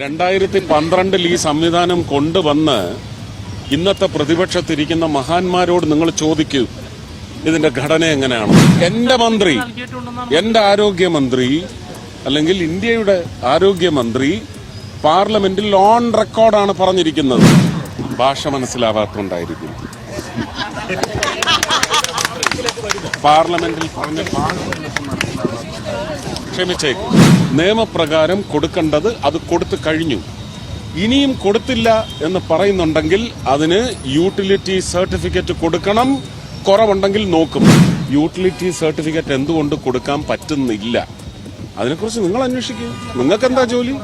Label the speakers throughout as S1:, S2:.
S1: രണ്ടായിരത്തി പന്ത്രണ്ടിൽ ഈ സംവിധാനം കൊണ്ടുവന്ന് ഇന്നത്തെ പ്രതിപക്ഷത്തിരിക്കുന്ന മഹാന്മാരോട് നിങ്ങൾ ചോദിക്കൂ ഇതിന്റെ ഘടന എങ്ങനെയാണ്? എന്റെ മന്ത്രി എന്റെ ആരോഗ്യമന്ത്രി അല്ലെങ്കിൽ ഇന്ത്യയുടെ ആരോഗ്യമന്ത്രി പാർലമെന്റിൽ ഓൺ റെക്കോർഡാണ് പറഞ്ഞിരിക്കുന്നത്. ഭാഷ മനസ്സിലാവാത്തോണ്ടായിരിക്കും പാർലമെന്റിൽ പറഞ്ഞ ക്ഷമിച്ചേക്കും. നിയമപ്രകാരം കൊടുക്കേണ്ടത് അത് കൊടുത്തു കഴിഞ്ഞു. ഇനിയും കൊടുത്തില്ല എന്ന് പറയുന്നുണ്ടെങ്കിൽ അതിന് യൂട്ടിലിറ്റി സർട്ടിഫിക്കറ്റ് കൊടുക്കണം. കുറവുണ്ടെങ്കിൽ നോക്കും. യൂട്ടിലിറ്റി സർട്ടിഫിക്കറ്റ് എന്തുകൊണ്ട് കൊടുക്കാൻ പറ്റുന്നില്ല? അതിനെക്കുറിച്ച് നിങ്ങൾ അന്വേഷിക്കൂ. നിങ്ങൾക്ക് എന്താ ജോലി?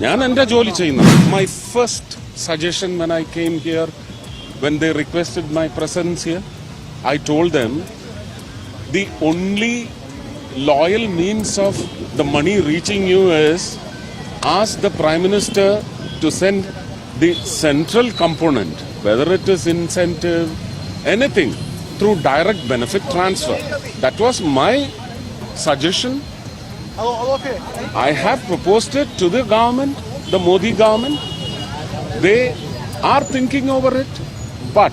S1: ഞാൻ എന്റെ ജോലി ചെയ്യുന്നു. My first suggestion when I came here when they requested my presence here I told them the only loyal means of the money reaching you is ask the Prime Minister to send the central component, whether it is incentive, anything, through direct benefit transfer. That was my suggestion. I have proposed it to the government, the Modi government. They are thinking over it, but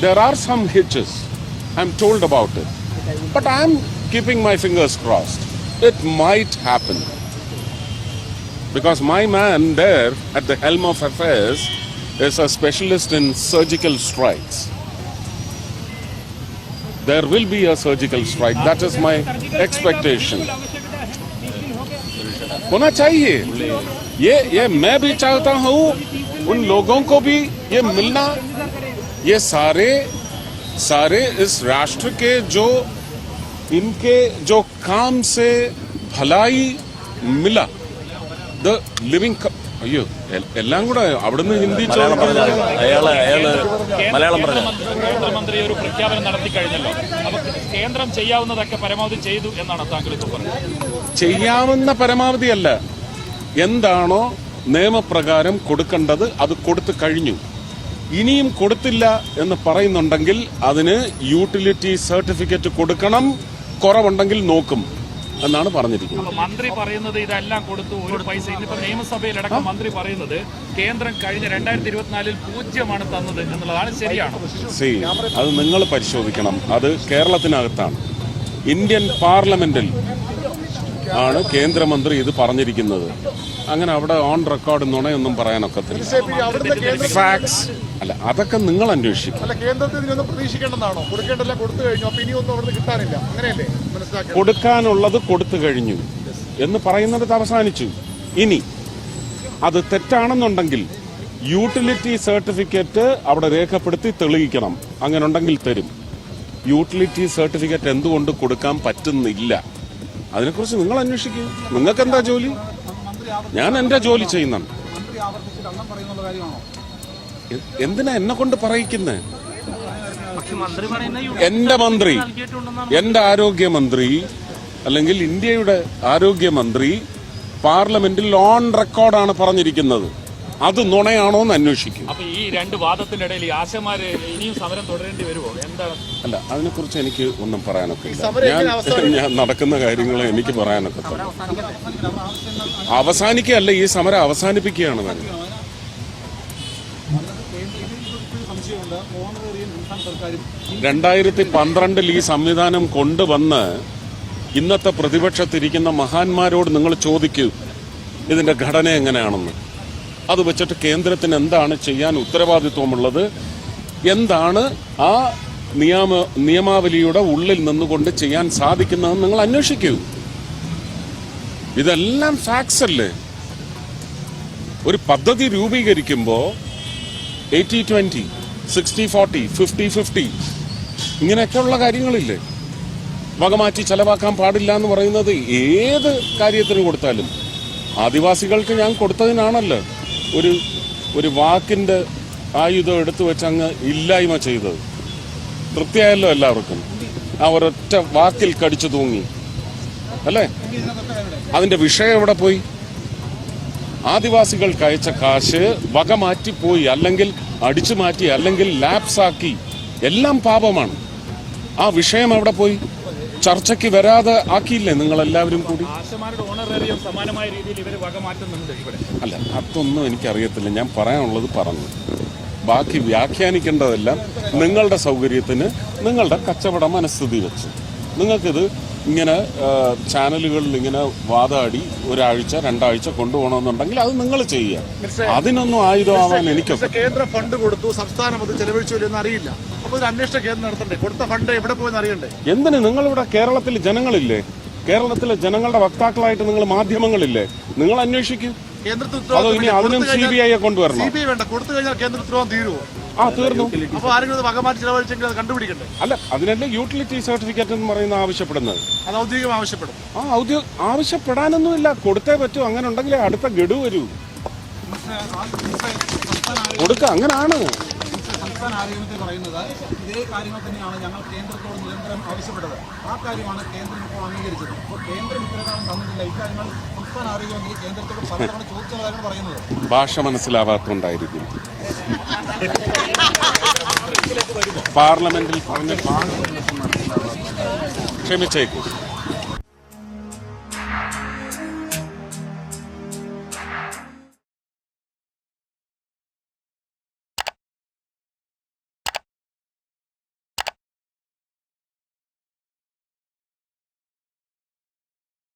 S1: there are some hitches. I'm told about it. But I'm keeping my fingers crossed. It might happen. Because my man there at the helm of affairs is a specialist in surgical strikes. There will be a surgical strike. That is my expectation. होना चाहिए ये ये मैं भी चाहता हूँ उन लोगों को भी ये मिलना ये सारे सारे इस राष्ट्र के जो इनके जो काम से भलाई मिला द लिविंग അയ്യോ എ- എല്ലാം കൂടെ അവിടുന്ന് ഹിന്ദി
S2: മലയാളം
S1: ചോദിക്കുന്നത്
S2: പറഞ്ഞാൽ അയാള് അയാള് മലയാളം പറഞ്ഞ
S3: കേന്ദ്രമന്ത്രി കേന്ദ്രമന്ത്രി ഒരു പ്രഖ്യാപനം നടത്തി കഴിഞ്ഞല്ലോ അപ്പൊ കേന്ദ്രം ചെയ്യാവുന്നതൊക്കെ പരമാവധി ചെയ്തു എന്നാണ് താങ്കൾ ഇപ്പോൾ പറഞ്ഞത്
S1: ചെയ്യാവുന്ന പരമാവധിയല്ല എന്താണോ നിയമപ്രകാരം കൊടുക്കേണ്ടത് അത് കൊടുത്തു കഴിഞ്ഞു ഇനിയും കൊടുത്തില്ല എന്ന് പറയുന്നുണ്ടെങ്കിൽ അതിന് യൂട്ടിലിറ്റി സർട്ടിഫിക്കറ്റ് കൊടുക്കണം കുറവുണ്ടെങ്കിൽ നോക്കും എന്നാണ് പറഞ്ഞിരിക്കുന്നത്.
S3: മന്ത്രി പറയുന്നത് ഇതെല്ലാം കൊടുത്തു ഒരു പൈസ ഇന്നിപ്പോ നിയമസഭയിലടക്കം മന്ത്രി പറയുന്നത് കേന്ദ്രം കഴിഞ്ഞ രണ്ടായിരത്തി ഇരുപത്തിനാലിൽ പൂജ്യമാണ് തന്നത് എന്നുള്ളതാണ് ശരിയാണ്.
S1: സി അത് നിങ്ങൾ പരിശോധിക്കണം. അത് കേരളത്തിനകത്താണ്. ഇന്ത്യൻ പാർലമെന്റിൽ ആണ് കേന്ദ്രമന്ത്രി ഇത് പറഞ്ഞിരിക്കുന്നത്. അങ്ങനെ അവിടെ ഓൺ റെക്കോർഡ് നുണയൊന്നും പറയാനൊക്കത്തില്ല. ഫാക്സ് അല്ല അതൊക്കെ നിങ്ങൾ അന്വേഷിക്കും. കൊടുക്കാനുള്ളത് കൊടുത്തു കഴിഞ്ഞു എന്ന് പറയുന്നത് അവസാനിച്ചു. ഇനി അത് തെറ്റാണെന്നുണ്ടെങ്കിൽ യൂട്ടിലിറ്റി സർട്ടിഫിക്കറ്റ് അവിടെ രേഖപ്പെടുത്തി തെളിയിക്കണം. അങ്ങനെ ഉണ്ടെങ്കിൽ തരും. യൂട്ടിലിറ്റി സർട്ടിഫിക്കറ്റ് എന്തുകൊണ്ട് കൊടുക്കാൻ പറ്റുന്നില്ല? അതിനെക്കുറിച്ച് നിങ്ങൾ അന്വേഷിക്കൂ. നിങ്ങൾക്ക് എന്താ ജോലി? ഞാൻ എന്റെ ജോലി ചെയ്യുന്നുണ്ട് എന്തിനാ എന്നെ കൊണ്ട് പറയിക്കുന്നേ? എന്റെ മന്ത്രി എന്റെ ആരോഗ്യമന്ത്രി അല്ലെങ്കിൽ ഇന്ത്യയുടെ ആരോഗ്യമന്ത്രി പാർലമെന്റിൽ ഓൺ റെക്കോർഡാണ് പറഞ്ഞിരിക്കുന്നത്. അത് നുണയാണോ എന്ന് അന്വേഷിക്കും.
S3: അപ്പൊ ഈ രണ്ട് വാദത്തിന്റെ ഇടയിൽ ഈ ആശമാര് ഇനിയും സമരം തുടരേണ്ടി വരുമോ എന്താണ്
S1: അല്ല അതിനെക്കുറിച്ച് എനിക്ക് ഒന്നും പറയാനൊക്കെ ഇല്ല.
S4: സമരം
S1: ഞാൻ
S4: എങ്ങനെ അവസാനിക്കും?
S1: ഞാൻ നടക്കുന്ന കാര്യങ്ങൾ എനിക്ക് പറയാനൊക്കെ അവസാനിക്കുകയല്ല ഈ സമരം അവസാനിപ്പിക്കുകയാണ് ഞാൻ. രണ്ടായിരത്തി പന്ത്രണ്ടിൽ ഈ സംവിധാനം കൊണ്ടുവന്ന് ഇന്നത്തെ പ്രതിപക്ഷത്തിരിക്കുന്ന മഹാന്മാരോട് നിങ്ങൾ ചോദിക്കൂ ഇതിന്റെ ഘടന എങ്ങനെയാണെന്ന്. അത് വെച്ചിട്ട് കേന്ദ്രത്തിന് എന്താണ് ചെയ്യാൻ ഉത്തരവാദിത്വമുള്ളത്? എന്താണ് ആ നിയമ നിയമാവലിയുടെ ഉള്ളിൽ നിന്നുകൊണ്ട് ചെയ്യാൻ സാധിക്കുന്നതെന്ന് നിങ്ങൾ അന്വേഷിക്കൂ. ഇതെല്ലാം ഫാക്സ് അല്ലേ? ഒരു പദ്ധതി രൂപീകരിക്കുമ്പോൾ eighty twenty sixty forty fifty fifty ഇങ്ങനെയൊക്കെയുള്ള കാര്യങ്ങളില്ലേ? വകമാറ്റി ചെലവാക്കാൻ പാടില്ല എന്ന് പറയുന്നത് ഏത് കാര്യത്തിന് കൊടുത്താലും. ആദിവാസികൾക്ക് ഞാൻ കൊടുത്തതിനാണല്ലോ. ഒരു ഒരു വാക്കിന്റെ ആയുധം എടുത്തു വെച്ച് അങ്ങ് ഇല്ലായ്മ ചെയ്തത്. തൃപ്തിയായല്ലോ എല്ലാവർക്കും. ആ ഒരൊറ്റ വാക്കിൽ കടിച്ചു തൂങ്ങി. അല്ലേ? അതിന്റെ വിഷയം എവിടെ പോയി? ആദിവാസികൾക്ക് അയച്ച കാശ് വക മാറ്റിപ്പോയി അല്ലെങ്കിൽ അടിച്ചു മാറ്റി അല്ലെങ്കിൽ ലാപ്സാക്കി എല്ലാം പാപമാണ്. ആ വിഷയം എവിടെ പോയി? ചർച്ചയ്ക്ക് വരാതെ ആക്കിയില്ലേ നിങ്ങൾ എല്ലാവരും കൂടി
S3: സമാനമായ രീതിയിൽ ഇവർ ഇവിടെ.
S1: അല്ല അതൊന്നും എനിക്കറിയത്തില്ല. ഞാൻ പറയാനുള്ളത് പറഞ്ഞു. ബാക്കി വ്യാഖ്യാനിക്കേണ്ടതെല്ലാം നിങ്ങളുടെ സൗകര്യത്തിന് നിങ്ങളുടെ കച്ചവട മനസ്ഥിതി വെച്ച്. നിങ്ങൾക്കിത് ഇങ്ങനെ ചാനലുകളിൽ ഇങ്ങനെ വാദാടി ഒരാഴ്ച രണ്ടാഴ്ച കൊണ്ടുപോകണമെന്നുണ്ടെങ്കിൽ അത് നിങ്ങൾ ചെയ്യുക. അതിനൊന്നും ആയുധമാവാൻ
S4: എനിക്ക് കേന്ദ്ര ഫണ്ട് കൊടുത്തു സംസ്ഥാനം അത് ചെലവഴിച്ചു എന്ന് അറിയില്ല. അപ്പൊ ഒരു അന്വേഷണ കേന്ദ്രം നടത്തണ്ടേ? കൊടുത്ത ഫണ്ട് എവിടെ പോയെന്ന് അറിയണ്ടേ?
S1: എന്തിന് നിങ്ങളിവിടെ കേരളത്തിൽ ജനങ്ങളില്ലേ? കേരളത്തിലെ ജനങ്ങളുടെ വക്താക്കളായിട്ട് നിങ്ങൾ മാധ്യമങ്ങളില്ലേ? നിങ്ങൾ അന്വേഷിക്കും.
S4: കേന്ദ്രത്തിൽ
S1: അതോ ഇനി അതിനും സി ബി ഐയെ കൊണ്ടുവരണം.
S4: സി ബി ഐ വേണ്ട. കൊടുത്തു കഴിഞ്ഞാൽ കേന്ദ്ര ഉത്തരവാദിത്വം തീരുവോ?
S1: ആ തീർന്നു
S4: അപ്പോൾ ആരെങ്കിലും ഇത് വകമാറ്റി ചിലവഴിച്ചെങ്കിൽ അത് കണ്ടുപിടിക്കണ്ടേ
S1: അല്ല അതിനല്ലേ യൂട്ടിലിറ്റി സർട്ടിഫിക്കറ്റ് എന്ന് പറയുന്ന ആവശ്യപ്പെടുന്നത്
S4: അത് ഔദ്യോഗികം ആവശ്യപ്പെടും
S1: ആ ഔദ്യോഗിക ആവശ്യപ്പെടാനൊന്നുമില്ല കൊടുത്തേ പറ്റൂ അങ്ങനെ ഉണ്ടെങ്കിലേ അടുത്ത ഗഡു വരൂ കൊടുക്ക അങ്ങനാണ്
S5: സംസ്ഥാന ആരോഗ്യമന്ത്രി പറയുന്നത് ഇതേ കാര്യങ്ങൾ തന്നെയാണ് ഞങ്ങൾ കേന്ദ്രത്തോട് നിരന്തരം ആവശ്യപ്പെട്ടത്. ആ കാര്യമാണ് കേന്ദ്രം ഇപ്പോൾ അംഗീകരിച്ചത്. അപ്പോൾ കേന്ദ്രം ഇത്തരക്കാലം തന്നിട്ടില്ല. ഇക്കാര്യങ്ങൾ സംസ്ഥാന ആരോഗ്യമന്ത്രി കേന്ദ്രത്തോട് പലതവണ ചോദിച്ചതാണ് പറയുന്നത്.
S1: ഭാഷ മനസ്സിലാവാത്തുണ്ടായിരിക്കും. പാർലമെന്റിൽ പറഞ്ഞ ക്ഷമിച്ചേക്കും.